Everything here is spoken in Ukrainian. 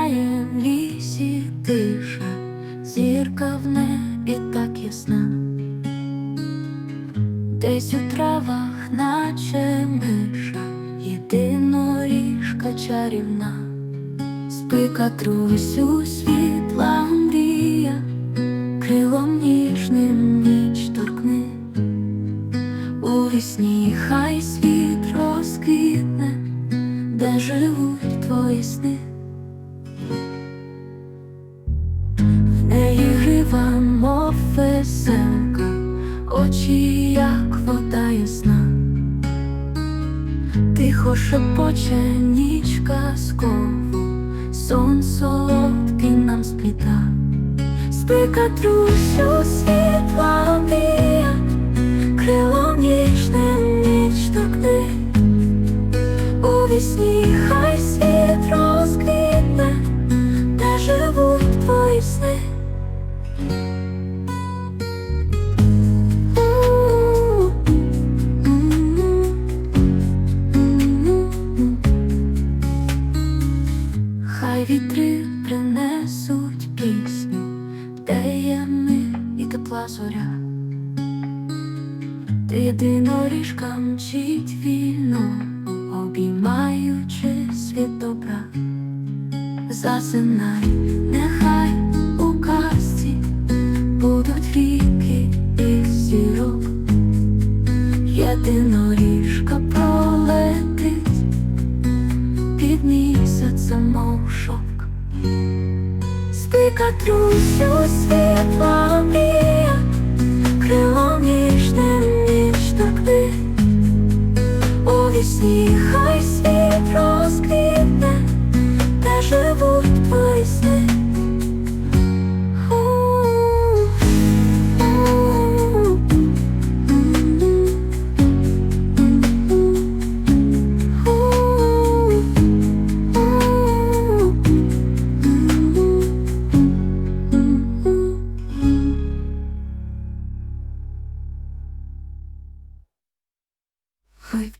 Гуляє в лісі тиша, зірка в небі так ясна, десь у травах, наче миша, єдина ріжка чарівна, спика трусю світла мрія, крилом ніжним ніч торкни, у вісні хай світ розквітне, де живуть твої сни. Тихо шепоче ніч казкову, сон солодкий нам спліта, спи катрусю світла обія, крилом ніжним ніч торкни, у вісні хай світ розквітне, де живуть твої сни. Вітри принесуть пісню, мир і тепла зоря. Єдиноріжка мчить вільно, обіймаючи світ добра. Засинай, нехай у казці будуть ріки і зірок. Єдиноріжка пролетить під замовшок, спіка трусю світла мрія, крилом її はい。